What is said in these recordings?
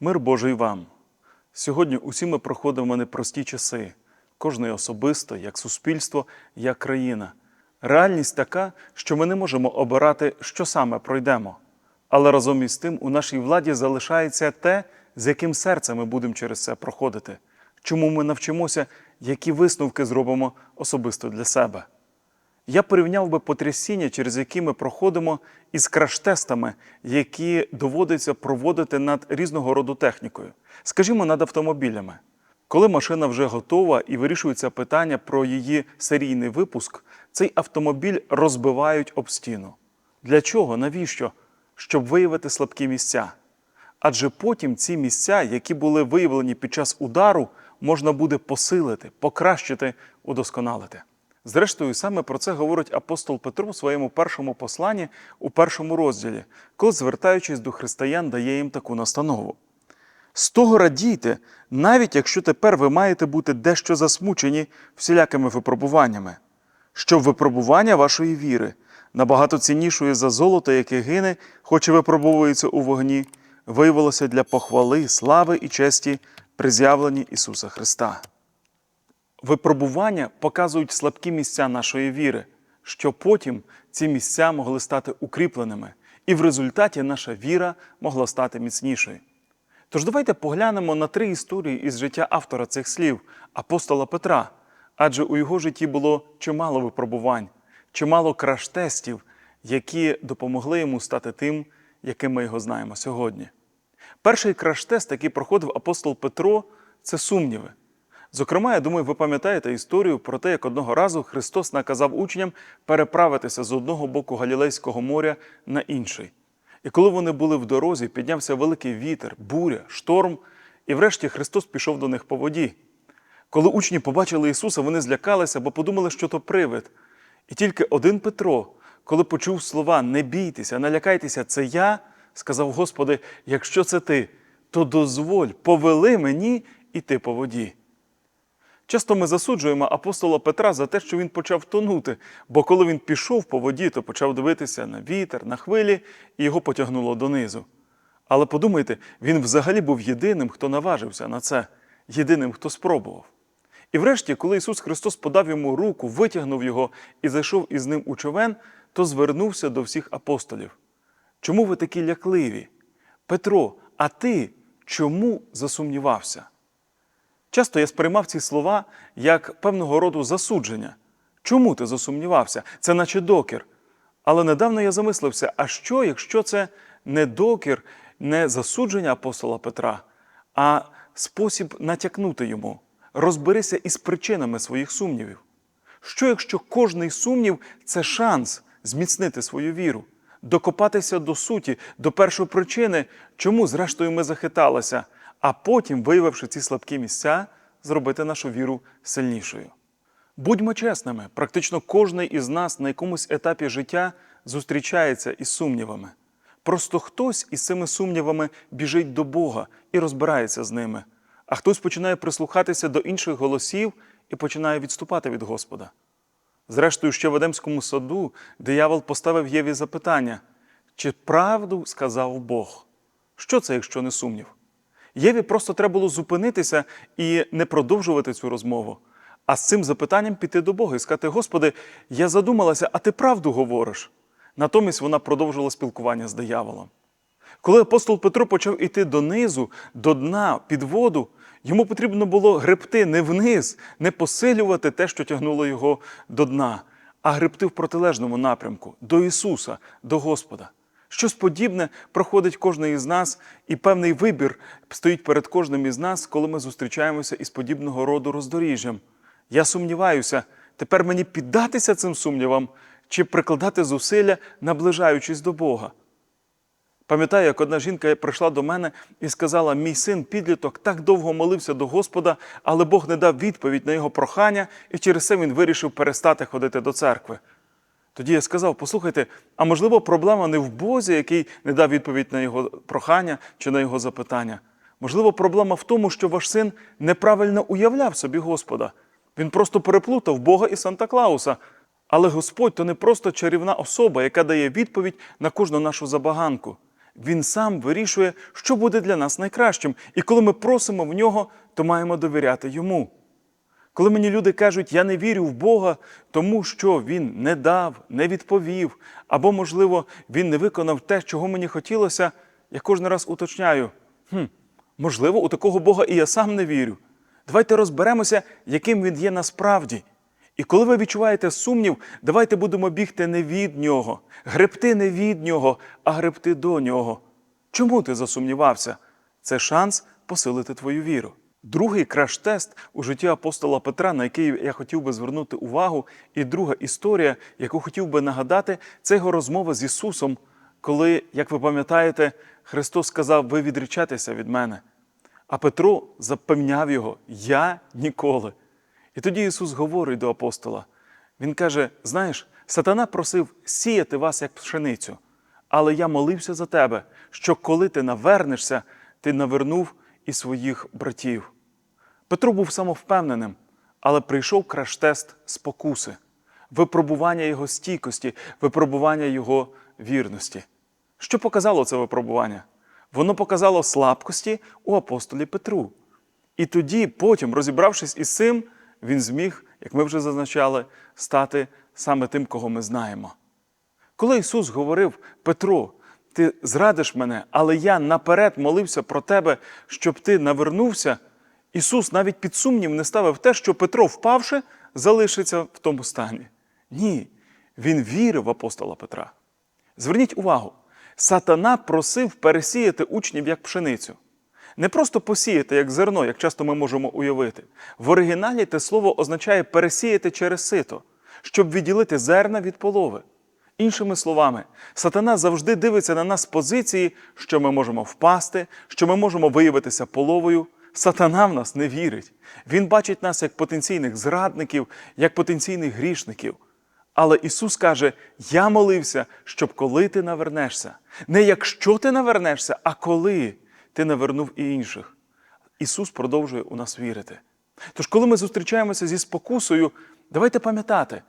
Мир Божий вам. Сьогодні усі ми проходимо непрості часи, кожний особисто, як суспільство, як країна. Реальність така, що ми не можемо обирати, що саме пройдемо. Але разом із тим у нашій владі залишається те, з яким серцем ми будемо через це проходити, чому ми навчимося, які висновки зробимо особисто для себе. Я порівняв би потрясіння, через які ми проходимо, із краш-тестами, які доводиться проводити над різного роду технікою. Скажімо, над автомобілями. Коли машина вже готова і вирішується питання про її серійний випуск, цей автомобіль розбивають об стіну. Для чого? Навіщо? Щоб виявити слабкі місця. Адже потім ці місця, які були виявлені під час удару, можна буде посилити, покращити, удосконалити. Зрештою, саме про це говорить апостол Петро в своєму першому посланні у першому розділі, коли, звертаючись до християн, дає їм таку настанову. З того радійте, навіть якщо тепер ви маєте бути дещо засмучені всілякими випробуваннями, щоб випробування вашої віри, набагато ціннішої за золото, яке гине, хоч і випробовується у вогні, виявилося для похвали, слави і честі при з'явленні Ісуса Христа. Випробування показують слабкі місця нашої віри, що потім ці місця могли стати укріпленими, і в результаті наша віра могла стати міцнішою. Тож давайте поглянемо на три історії із життя автора цих слів, апостола Петра, адже у його житті було чимало випробувань, чимало краш-тестів, які допомогли йому стати тим, яким ми його знаємо сьогодні. Перший краш-тест, який проходив апостол Петро, це сумніви. Зокрема, я думаю, ви пам'ятаєте історію про те, як одного разу Христос наказав учням переправитися з одного боку Галілейського моря на інший. І коли вони були в дорозі, піднявся великий вітер, буря, шторм, і врешті Христос пішов до них по воді. Коли учні побачили Ісуса, вони злякалися, бо подумали, що то привид. І тільки один Петро, коли почув слова Не бійтеся, не лякайтеся, це я, сказав Господи, якщо це ти, то дозволь, повели мені іти по воді. Часто ми засуджуємо апостола Петра за те, що він почав тонути, бо коли він пішов по воді, то почав дивитися на вітер, на хвилі, і його потягнуло донизу. Але подумайте, він взагалі був єдиним, хто наважився на це, єдиним, хто спробував. І врешті, коли Ісус Христос подав йому руку, витягнув його і зайшов із ним у човен, то звернувся до всіх апостолів. Чому ви такі лякливі? Петро, а ти чому засумнівався? Часто я сприймав ці слова як певного роду засудження. Чому ти засумнівався? Це наче докір. Але недавно я замислився: а що, якщо це не докір, не засудження апостола Петра, а спосіб натякнути йому, розберися із причинами своїх сумнівів? Що, якщо кожний сумнів це шанс зміцнити свою віру, докопатися до суті, до першої причини, чому, зрештою, ми захиталися, а потім, виявивши ці слабкі місця, зробити нашу віру сильнішою? Будьмо чесними, практично кожний із нас на якомусь етапі життя зустрічається із сумнівами. Просто хтось із цими сумнівами біжить до Бога і розбирається з ними, а хтось починає прислухатися до інших голосів і починає відступати від Господа. Зрештою, ще в Едемському саду диявол поставив Єві запитання: чи правду сказав Бог? Що це, якщо не сумнів? Єві просто треба було зупинитися і не продовжувати цю розмову, а з цим запитанням піти до Бога і сказати: Господи, я задумалася, а ти правду говориш. Натомість вона продовжила спілкування з дияволом. Коли апостол Петро почав іти донизу, до дна, під воду, йому потрібно було гребти не вниз, не посилювати те, що тягнуло його до дна, а гребти в протилежному напрямку до Ісуса, до Господа. Щось подібне проходить кожен із нас, і певний вибір стоїть перед кожним із нас, коли ми зустрічаємося із подібного роду роздоріжжям. Я сумніваюся, тепер мені піддатися цим сумнівам чи прикладати зусилля, наближаючись до Бога. Пам'ятаю, як одна жінка прийшла до мене і сказала: мій син підліток так довго молився до Господа, але Бог не дав відповідь на його прохання, і через це він вирішив перестати ходити до церкви. Тоді я сказав: послухайте, а можливо, проблема не в Бозі, який не дав відповідь на його прохання чи на його запитання. Можливо, проблема в тому, що ваш син неправильно уявляв собі Господа. Він просто переплутав Бога і Санта Клауса. Але Господь то не просто чарівна особа, яка дає відповідь на кожну нашу забаганку. Він сам вирішує, що буде для нас найкращим. І коли ми просимо в нього, то маємо довіряти йому. Коли мені люди кажуть, я не вірю в Бога, тому що Він не дав, не відповів, або, можливо, Він не виконав те, чого мені хотілося, я кожен раз уточняю: хм, можливо, у такого Бога і я сам не вірю. Давайте розберемося, яким він є насправді. І коли ви відчуваєте сумнів, давайте будемо бігти не від нього, гребти не від нього, а гребти до нього. Чому ти засумнівався? Це шанс посилити твою віру. Другий краш-тест у житті апостола Петра, на який я хотів би звернути увагу, і друга історія, яку хотів би нагадати, це його розмова з Ісусом, коли, як ви пам'ятаєте, Христос сказав: Ви відречетеся від мене. А Петро запевняв його: Я ніколи. І тоді Ісус говорить до апостола. Він каже: Знаєш, сатана просив сіяти вас як пшеницю, але я молився за тебе, що коли ти навернешся, ти навернув і своїх братів. Петро був самовпевненим, але прийшов краш-тест спокуси, випробування його стійкості, випробування його вірності. Що показало це випробування? Воно показало слабкості у апостолі Петру. І тоді, потім, розібравшись із цим, він зміг, як ми вже зазначали, стати саме тим, кого ми знаємо. Коли Ісус говорив Петро, ти зрадиш мене, але я наперед молився про тебе, щоб ти навернувся, Ісус навіть під сумнів не ставив те, що Петро, впавши, залишиться в тому стані. Ні, він вірив в апостола Петра. Зверніть увагу, сатана просив пересіяти учнів як пшеницю. Не просто посіяти як зерно, як часто ми можемо уявити. В оригіналі те слово означає пересіяти через сито, щоб відділити зерна від полови. Іншими словами, сатана завжди дивиться на нас з позиції, що ми можемо впасти, що ми можемо виявитися половою. Сатана в нас не вірить. Він бачить нас як потенційних зрадників, як потенційних грішників. Але Ісус каже: Я молився, щоб коли ти навернешся. Не якщо ти навернешся, а коли ти навернув і інших. Ісус продовжує у нас вірити. Тож, коли ми зустрічаємося зі спокусою, давайте пам'ятати,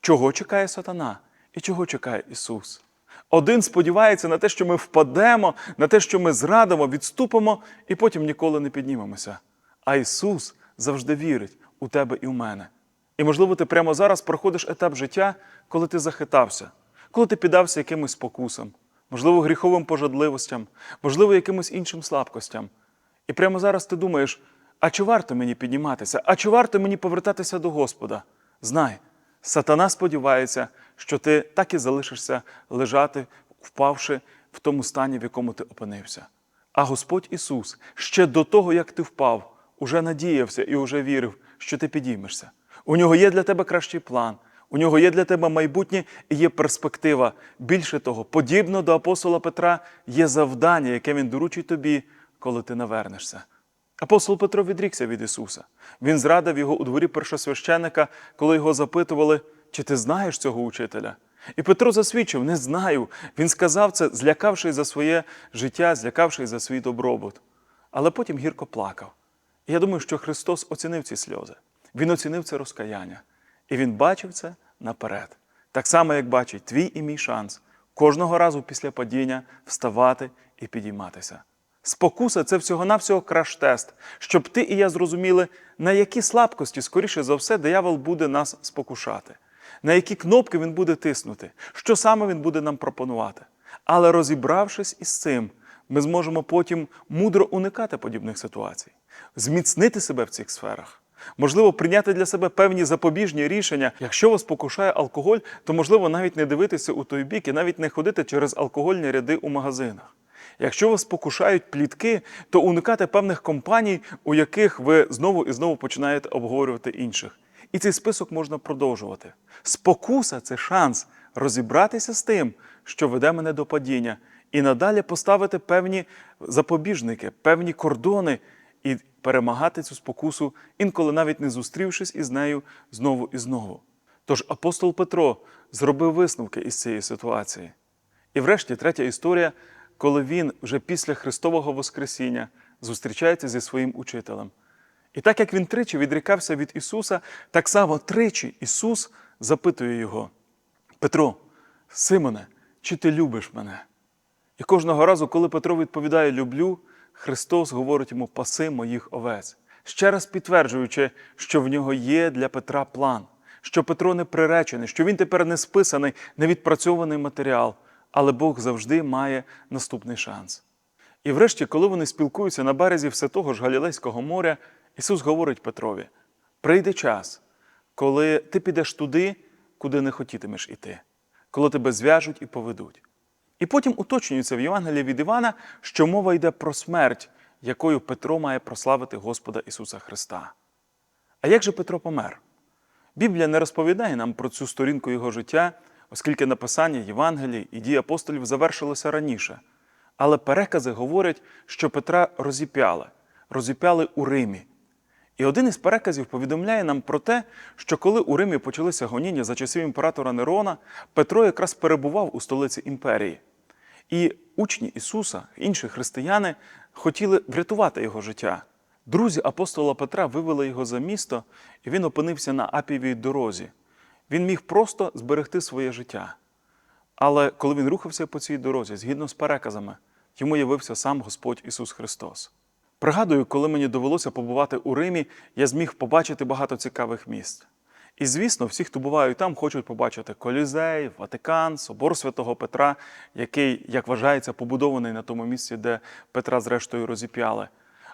чого чекає сатана і чого чекає Ісус. Один сподівається на те, що ми впадемо, на те, що ми зрадимо, відступимо і потім ніколи не піднімемося. А Ісус завжди вірить у тебе і в мене. І, можливо, ти прямо зараз проходиш етап життя, коли ти захитався, коли ти піддався якимось спокусам, можливо, гріховим пожадливостям, можливо, якимось іншим слабкостям. І прямо зараз ти думаєш, а чи варто мені підніматися, а чи варто мені повертатися до Господа? Знай, сатана сподівається, що ти так і залишишся лежати, впавши в тому стані, в якому ти опинився. А Господь Ісус ще до того, як ти впав, уже надіявся і уже вірив, що ти підіймешся. У нього є для тебе кращий план, у нього є для тебе майбутнє і є перспектива. Більше того, подібно до апостола Петра, є завдання, яке він доручить тобі, коли ти навернешся. Апостол Петро відрікся від Ісуса. Він зрадив його у дворі першосвященика, коли його запитували, чи ти знаєш цього учителя? І Петро засвідчив: не знаю. Він сказав це, злякавшись за своє життя, злякавшись за свій добробут. Але потім гірко плакав. І я думаю, що Христос оцінив ці сльози. Він оцінив це розкаяння. І Він бачив це наперед. Так само, як бачить твій і мій шанс кожного разу після падіння вставати і підійматися. Спокуса це всього-навсього краш-тест, щоб ти і я зрозуміли, на які слабкості, скоріше за все, диявол буде нас спокушати, на які кнопки він буде тиснути, що саме він буде нам пропонувати. Але розібравшись із цим, ми зможемо потім мудро уникати подібних ситуацій, зміцнити себе в цих сферах. Можливо, прийняти для себе певні запобіжні рішення. Якщо вас покушає алкоголь, то можливо навіть не дивитися у той бік і навіть не ходити через алкогольні ряди у магазинах. Якщо вас покушають плітки, то уникати певних компаній, у яких ви знову і знову починаєте обговорювати інших. І цей список можна продовжувати. Спокуса це шанс розібратися з тим, що веде мене до падіння, і надалі поставити певні запобіжники, певні кордони і перемагати цю спокусу, інколи навіть не зустрівшись із нею знову і знову. Тож апостол Петро зробив висновки із цієї ситуації. І врешті третя історія, коли він вже після Христового Воскресіння зустрічається зі своїм учителем. І так як він тричі відрікався від Ісуса, так само тричі Ісус запитує його: Петро, Симоне, чи ти любиш мене? І кожного разу, коли Петро відповідає люблю, Христос говорить йому паси моїх овець, ще раз підтверджуючи, що в нього є для Петра план, що Петро не приречений, що він тепер не списаний, не відпрацьований матеріал, але Бог завжди має наступний шанс. І врешті, коли вони спілкуються на березі все того ж Галілейського моря, Ісус говорить Петрові: прийде час, коли ти підеш туди, куди не хотітимеш іти, коли тебе зв'яжуть і поведуть. І потім уточнюється в Євангелії від Івана, що мова йде про смерть, якою Петро має прославити Господа Ісуса Христа. А як же Петро помер? Біблія не розповідає нам про цю сторінку його життя, оскільки написання Євангелій і дії апостолів завершилося раніше. Але перекази говорять, що Петра розіп'яли, розіп'яли у Римі. І один із переказів повідомляє нам про те, що коли у Римі почалися гоніння за часів імператора Нерона, Петро якраз перебував у столиці імперії. І учні Ісуса, інші християни, хотіли врятувати його життя. Друзі апостола Петра вивели його за місто, і він опинився на апівій дорозі. Він міг просто зберегти своє життя. Але коли він рухався по цій дорозі, згідно з переказами, йому явився сам Господь Ісус Христос. Пригадую, коли мені довелося побувати у Римі, я зміг побачити багато цікавих місць. І, звісно, всі, хто бувають там, хочуть побачити Колізей, Ватикан, собор святого Петра, який, як вважається, побудований на тому місці, де Петра зрештою розіп'яли.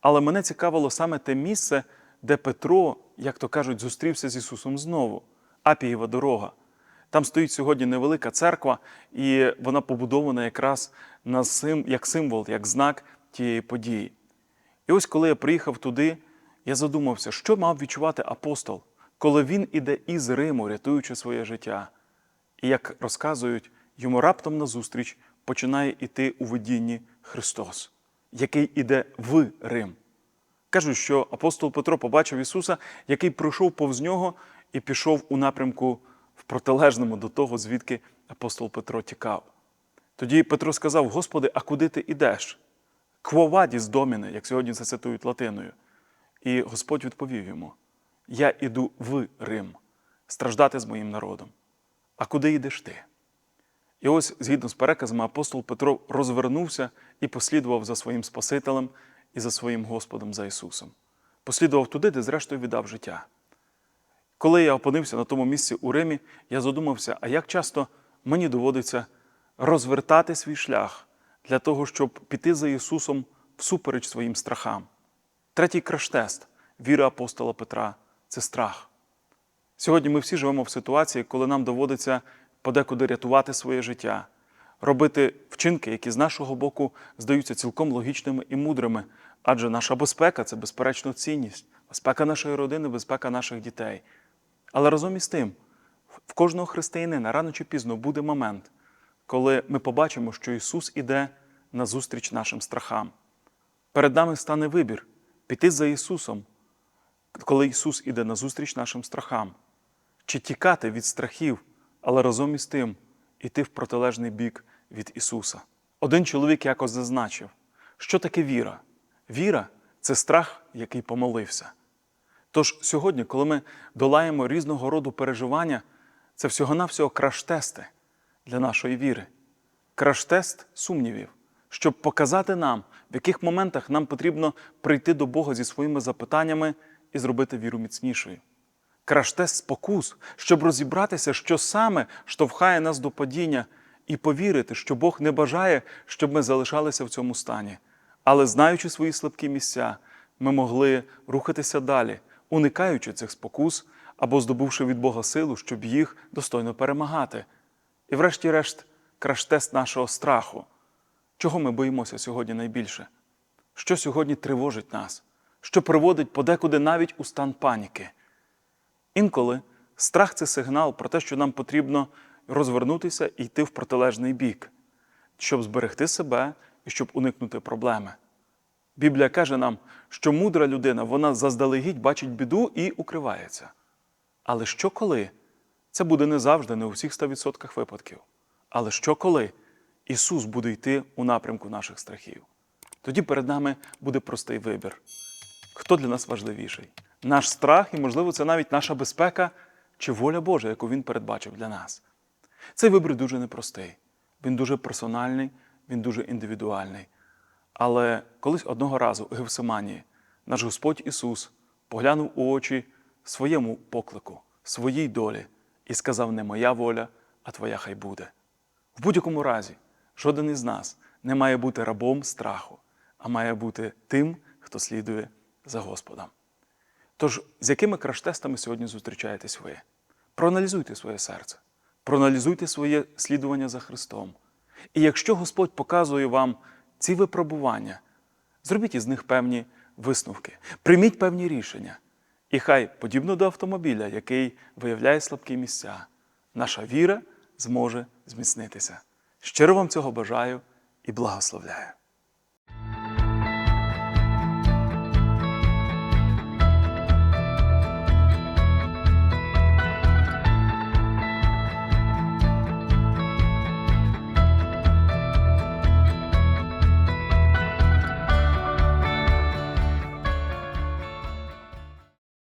Але мене цікавило саме те місце, де Петро, як то кажуть, зустрівся з Ісусом знову Апієва дорога. Там стоїть сьогодні невелика церква, і вона побудована якраз на сим, як символ, як знак тієї події. І ось коли я приїхав туди, я задумався, що мав відчувати апостол, коли він іде із Риму, рятуючи своє життя. І як розказують, йому раптом назустріч починає іти у видінні Христос, який іде в Рим. Кажуть, що апостол Петро побачив Ісуса, який пройшов повз нього і пішов у напрямку в протилежному до того, звідки апостол Петро тікав. Тоді Петро сказав: Господи, а куди ти йдеш? Квовадіс доміне, як сьогодні це цитують латиною. І Господь відповів йому: Я іду в Рим страждати з моїм народом. А куди йдеш ти? І ось, згідно з переказами, апостол Петро розвернувся і послідував за своїм Спасителем і за своїм Господом за Ісусом. Послідував туди, де зрештою віддав життя. Коли я опинився на тому місці у Римі, я задумався, а як часто мені доводиться розвертати свій шлях для того, щоб піти за Ісусом всупереч своїм страхам. Третій краш-тест віри апостола Петра це страх. Сьогодні ми всі живемо в ситуації, коли нам доводиться подекуди рятувати своє життя, робити вчинки, які з нашого боку здаються цілком логічними і мудрими, адже наша безпека це безперечно цінність, безпека нашої родини, безпека наших дітей. Але разом із тим, в кожного християнина рано чи пізно буде момент, коли ми побачимо, що Ісус іде назустріч нашим страхам. Перед нами стане вибір піти за Ісусом, коли Ісус іде назустріч нашим страхам, чи тікати від страхів, але разом із тим іти в протилежний бік від Ісуса. Один чоловік якось зазначив, що таке віра? Віра це страх, який помолився. Тож сьогодні, коли ми долаємо різного роду переживання, це всього-навсього краш-тести для нашої віри. Краш-тест сумнівів, щоб показати нам, в яких моментах нам потрібно прийти до Бога зі своїми запитаннями і зробити віру міцнішою. Краш-тест спокус, щоб розібратися, що саме штовхає нас до падіння, і повірити, що Бог не бажає, щоб ми залишалися в цьому стані. Але знаючи свої слабкі місця, ми могли рухатися далі, уникаючи цих спокус або здобувши від Бога силу, щоб їх достойно перемагати. І, врешті-решт, краш-тест нашого страху. Чого ми боїмося сьогодні найбільше? Що сьогодні тривожить нас, що приводить подекуди навіть у стан паніки? Інколи страх це сигнал про те, що нам потрібно розвернутися і йти в протилежний бік, щоб зберегти себе і щоб уникнути проблеми. Біблія каже нам, що мудра людина вона заздалегідь бачить біду і укривається. Але що коли? Це буде не завжди, не у всіх 100% випадків. Але що коли Ісус буде йти у напрямку наших страхів? Тоді перед нами буде простий вибір. Хто для нас важливіший? Наш страх, і, можливо, це навіть наша безпека чи воля Божа, яку Він передбачив для нас. Цей вибір дуже непростий, він дуже персональний він дуже індивідуальний. Але колись одного разу у Гевсиманії наш Господь Ісус поглянув у очі своєму поклику, своїй долі і сказав: Не моя воля, а твоя хай буде. В будь-якому разі, жоден із нас не має бути рабом страху, а має бути тим, хто слідує за Господом. Тож, з якими краш-тестами сьогодні зустрічаєтесь ви? Проаналізуйте своє серце, проаналізуйте своє слідування за Христом. І якщо Господь показує вам ці випробування, зробіть із них певні висновки, прийміть певні рішення. І хай, подібно до автомобіля, який виявляє слабкі місця, наша віра зможе зміцнитися. Щиро вам цього бажаю і благословляю.